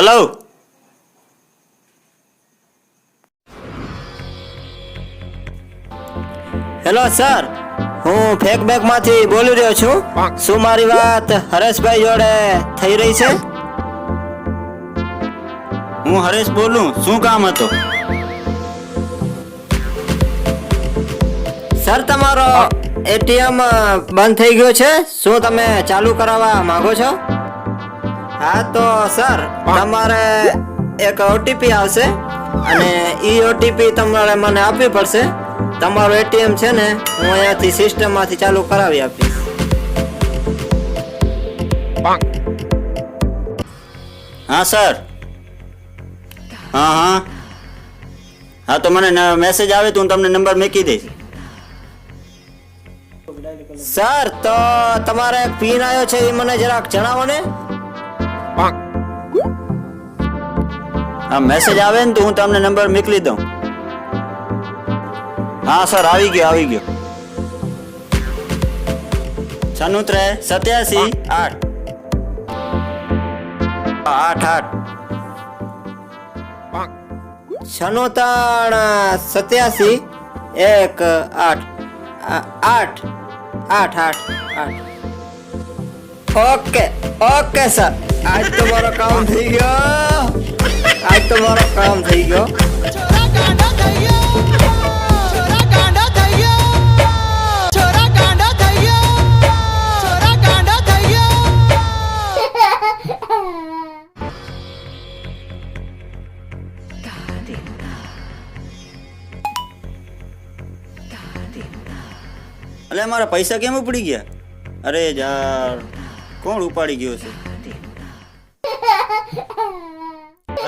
Hello hello sir હું fake બેકમાંથી બોલી રહ્યો છું. શું મારી વાત હરેશભાઈ જોડે થઈ રહી છે? હું હરેશ બોલું. શું કામ હતું? સર તમારો એટીએમ બંધ થઈ ગયો છે. શું તમે ચાલુ કરાવવા માંગો છો? હા તો સર તમારે એક ઓટીપી આવશે અને ઈ ઓટીપી તમારે મને આપવી પડશે. તમારું એટીએમ છે ને હું અહીંયાથી સિસ્ટમમાંથી ચાલુ કરાવી આપીશ. હા સર. હા હા. હા તો મને મેસેજ આવે તો હું તમને નંબર મૂકી દઈશ. સર તો તમારે પિન આવ્યો છે એ મને જરાક જણાવો ને. હા મેસેજ આવે ને તો હું તમને નંબર મોકલી દઉં. હા સર આવી ગયો આવી ગયો. છન્નુત્રે સત્યાસી, આઠ. આઠ આઠ. છન્નુત્રણ સત્યાસી, એક, આઠ. આ- આઠ. આઠ આઠ આઠ. ઓકે ઓકે સર આજ તો મારો કામ થઈ ગયો. આજ તો મારો કામ થઈ ગયો. છોરા ગાંડા થયો છોરા ગાંડા થયો છોરા ગાંડા થયો છોરા ગાંડા થયો અલે, મારા પૈસા કેમ ઉપડી ગયા? અરે યાર, કોણ ઉપાડી ગયો છે?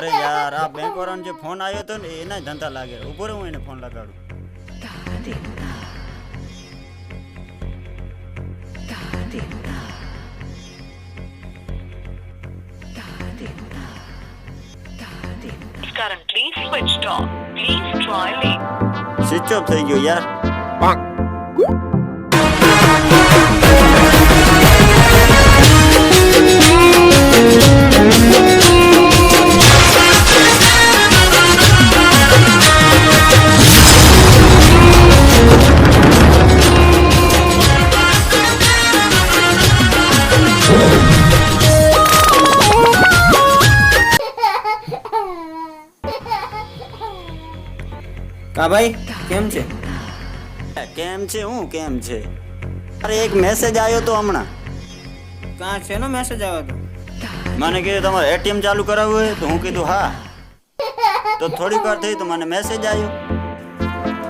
અરે યાર આ બેંક વાળાનો જે ફોન આવ્યો હતો ને એના ધંધા લાગે ઊભો હું એને ફોન લગાડું currently switched off. Please try later. Switch off થઈ ગયો યાર કા ભાઈ કેમ છે? કેમ છે? હું કેમ છે? અરે એક મેસેજ આવ્યો તો હમણાં. કાં શેનો મેસેજ આવ્યો તો? મને કીધું તમારે એટીએમ ચાલુ કરાવવું હોય તો હું કીધું હા. તો થોડીક વાર થઈ તો મને મેસેજ આવ્યો.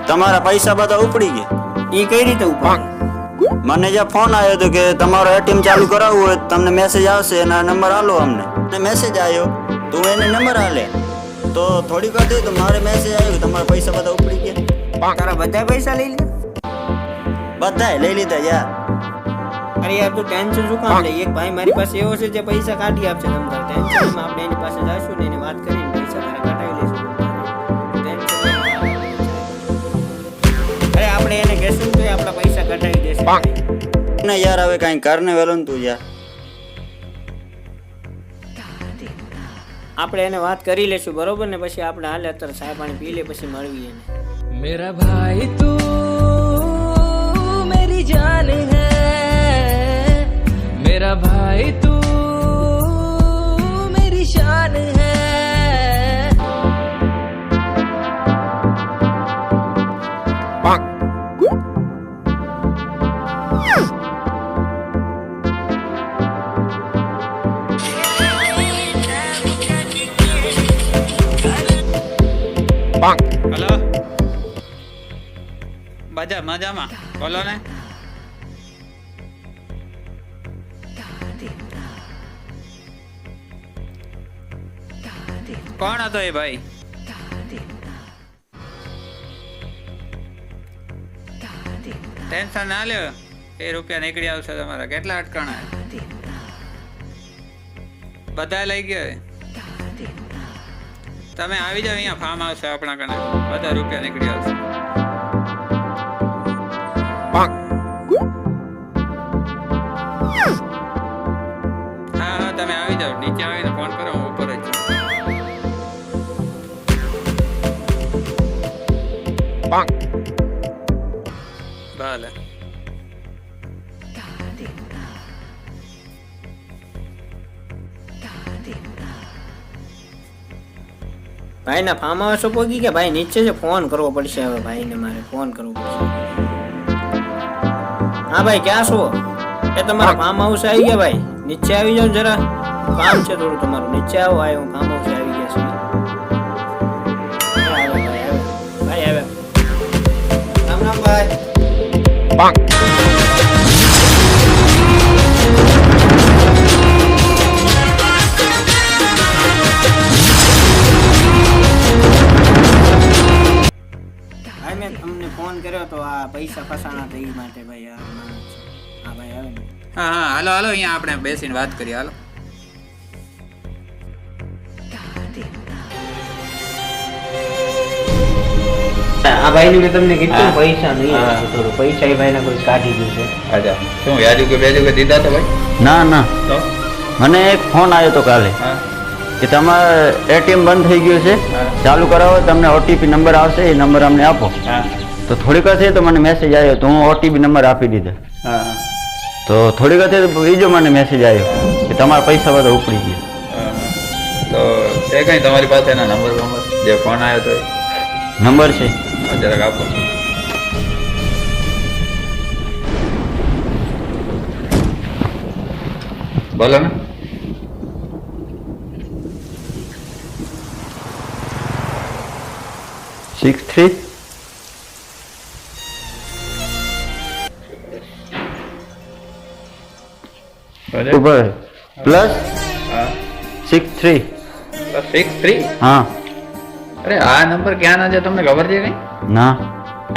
તમારા પૈસા બધા ઉપડી ગયા. એ કઈ રીતે ઉપર મને જે ફોન આવ્યો તો કે તમારો એટીએમ ચાલુ કરાવવું હોય તમને મેસેજ આવશે એના નંબર આલો અમને. અને મેસેજ આવ્યો તો એને નંબર આલે. તો થોડીક વાર થઈ તો મારે મેસેજ આવ્યો કે તમારા પૈસા બધા ઉપડી ગયા. તારા બધા પૈસા લઈ લીધા બધાય લઈ લીધા યાર અરે યાર તું ટેન્શન શું કામ લે એક ભાઈ મારી પાસે એવો છે જે પૈસા કાઢી આપશે તમ તાર ટેન્શનમાં આપણે એની પાસે જઈશું ને એને વાત કરીને પૈસા તારા કઢાવી લઈશું. ટેન્શન નહીં. અરે આપણે એને કહેશું ને તો એ આપણા પૈસા કઢાવી દેશે. ને યાર હવે કાંઈ કર ને વેલો ને તું યાર આપણે એને વાત કરી લેશું બરોબર ને પછી આપણે હાલે અત્યારે સાહેબ પાણી પી લે પછી મળવી એને मेरा भाई तू मेरी जान है मेरा भाई तू मेरी शान है મજામાં? બોલો ને. કોણ હતો એ ભાઈ? ટેન્શન ના લ્યો. એ રૂપિયા નીકળી આવશે તમારા. કેટલા અટકણા બધા લઈ ગયા તમે આવી જાઓ, અહીંયા ફાર્મ આવશે આપણા કને. બધા રૂપિયા નીકળી આવશે. હા તમે આવી જાઓ. નીચે આવીને ફોન કરો હું ઉપર જ ભલે ભાઈના ફાર્મ હાઉસ પહોંચી ગયા ભાઈ નીચે છે? ફોન કરવો પડશે હવે ભાઈને મારે ફોન કરવો પડશે. હા ભાઈ, ક્યાં છો? એ તમારા ફાર્મ હાઉસ આવી ગયા ભાઈ. નીચે આવી જાઓ જરા. કામ છે થોડું તમારું. નીચે આવો આવ્યો હું ફાર્મ હાઉસ આવી ગયા છું. ભાઈ આવ્યા રામ રામ, ભાઈ. ભાઈ મેં તમને ફોન કર્યો તો આ પૈસા ફસાણા તો એ માટે ભાઈ આ માણસ છે. હા ભાઈ આવે હા હા હાલો હાલો અહીંયા આપણે બેસીને વાત કરીએ હાલો. આ ભાઈને મેં તમને કીધું પૈસા નહીં આવે થોડું પૈસા એ ભાઈ કોઈ કાઢી દીધું છે અચ્છા. શું યાજુ કે બેજુ કે દીધા તો ભાઈ? ના ના. મને એક ફોન આવ્યો તો કાલે. હા. કે તમારે એટીએમ બંધ થઈ ગયું છે ચાલુ કરાવો તમને ઓટીપી નંબર આવશે એ નંબર અમને આપો. તો થોડીક વાર તો મને મેસેજ આવ્યો તો હું ઓટીપી નંબર આપી દીધો. તો થોડીક વાર બીજો મને મેસેજ આવ્યો કે તમારા પૈસા બધા ઉપડી ગયા. તો એ કઈ તમારી પાસે એના નંબર નંબર જે ફોન આવ્યો તો? નંબર છે. જરાક આપો. બોલો ને. સિક્સ થ્રી ઉપર plus six three six three હા. અરે આ નંબર ક્યાંના છે? તમને ખબર છે કઈ ના.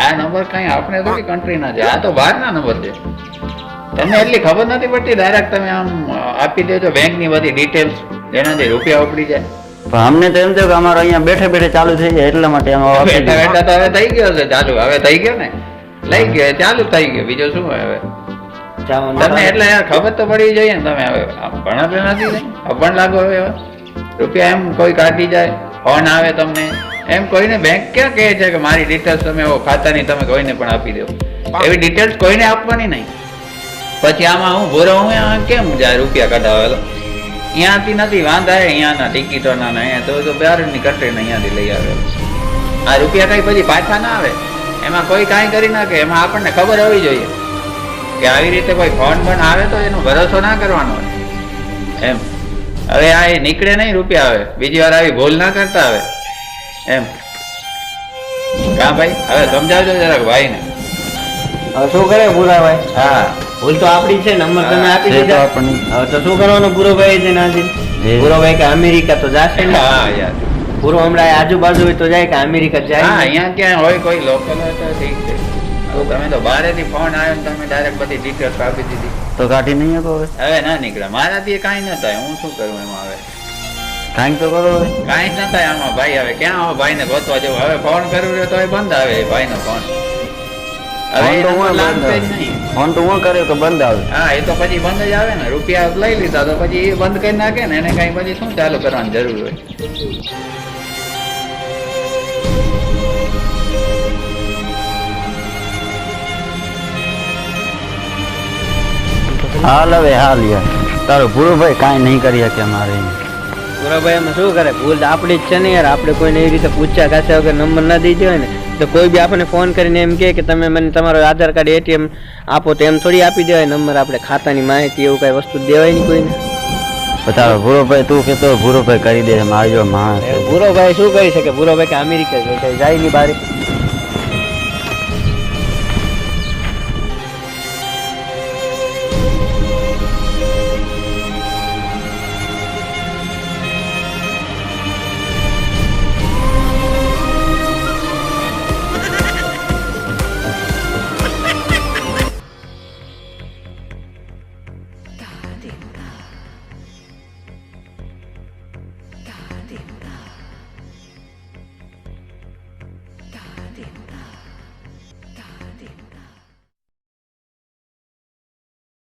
આ નંબર કઈ આપણે થોડી કન્ટ્રીના છે. આ તો બહારના નંબર છે. તમને એટલી ખબર નથી પડતી? ડાયરેક્ટ તમે આમ આપી દેજો બેંકની બધી ડિટેલ્સ જેનાથી રૂપિયા ઉપડી જાય. પણ અમને તો એમ થયું કે અમારે અહીંયા બેઠે બેઠે ચાલુ થઈ જાય એટલા માટે અમે આપી બેઠા દીધું. બેઠા તો હવે થઈ ગયો છે ચાલુ હવે થઈ ગયો ને? લઈ ગયો ચાલુ થઈ ગયો. બીજો શું હોય હવે? તમને એટલે યાર ખબર તો પડી જોઈએ ને તમે હવે. ભણત નથી ને? અભણ લાગો હવે હવે. રૂપિયા એમ કોઈ કાઢી જાય ફોન આવે તમને. એમ કોઈને બેંક ક્યાં કહે છે કે મારી ડિટેલ્સ તમે એવો ખાતાની તમે કોઈને પણ આપી દો. એવી ડિટેલ્સ કોઈને આપવાની નહીં. પછી આમાં હું ભોરો હું આ કેમ જાય રૂપિયા કઢાવેલો અહીંયાથી નથી વાંધા અહીંયાના ટિકિટોના ને અહીંયા. તો તો બહારની કન્ટ્રીને અહીંયાથી લઈ આવે આ રૂપિયા કઈ પછી પાછા ના આવે. એમાં કોઈ કાંઈ કરી નાખે એમાં આપણને ખબર હોવી જોઈએ કે આવી રીતે કોઈ ફોન પણ આવે તો એનો ભરોસો ના કરવાનો હોય. એમ. હવે આ એ નીકળે નહીં રૂપિયા આવે બીજી વાર આવી ભૂલ ના કરતા આવે એમ. કા ભાઈ હવે સમજાવજો જરાક ભાઈને. હવે શું કરે ભૂલા ભાઈ હા. ભૂલ તો આપણી છે નંબર તમે આપી દીધા. આપણને. હવે તો શું કરવાનું પૂરો ભાઈ છે નાજી એ. પૂરો ભાઈ કે અમેરિકા તો જાશે ને? હા યાર. પૂરો હમણાં આજુબાજુ હોય તો જાય કે અમેરિકા જાય હા અહીંયા ક્યાં હોય કોઈ લોકલ હોય તો ઠીક છે. તો તમે તો ફોન આવ્યો ને તમે ડાયરેક્ટ બધી ડિટેલ્સ આપી દીધી. તો કાઢી નહીં હવે? હવે ના નીકળે. મારાથી કાંઈ ન થાય. હું શું કરું એમાં હવે? કાંઈક તો કરો કાંઈ જ ન થાય આમાં ભાઈ. હવે ક્યાં હવે ભાઈને ગોતવા જવું? હવે ફોન કરવું રહ્યો તો એ બંધ આવે એ ભાઈનો ફોન ફોન એ તો નંબર હું લાગશે જ બંધ નહીં આવે. ફોન તો હું કર્યો તો બંધ આવે. હા એ તો પછી બંધ જ આવે ને. રૂપિયા લઈ લીધા તો પછી એ બંધ કરી નાખે ને. એને કઈ પછી શું ચાલુ કરવાની જરૂર હોય? હાલ હવે હાલ યાર. તારો ભૂરો ભાઈ કાંઈ નહીં કરી શકે અમારે પૂરો ભાઈ એમાં શું કરે? ભૂલ આપણી જ છે ને યાર. આપણે કોઈને એવી રીતે પૂછ્યા કાછા વગર નંબર ના દીધો હોય ને. તો કોઈ બી આપણને ફોન કરીને એમ કહે કે તમે મને તમારો આધાર કાર્ડ એટીએમ આપો તો એમ થોડી આપી દેવાય. નંબર આપણે ખાતાની માહિતી એવું કઈ વસ્તુ દેવાય નહીં કોઈને. બતાવો ભૂરોભાઈ તું કેતો ભૂરોભાઈ કરી દે મારો. માણસ ભૂરોભાઈ શું કરી શકે? ભૂરોભાઈ કે અમેરિકા જાય જાય નહીં બારે.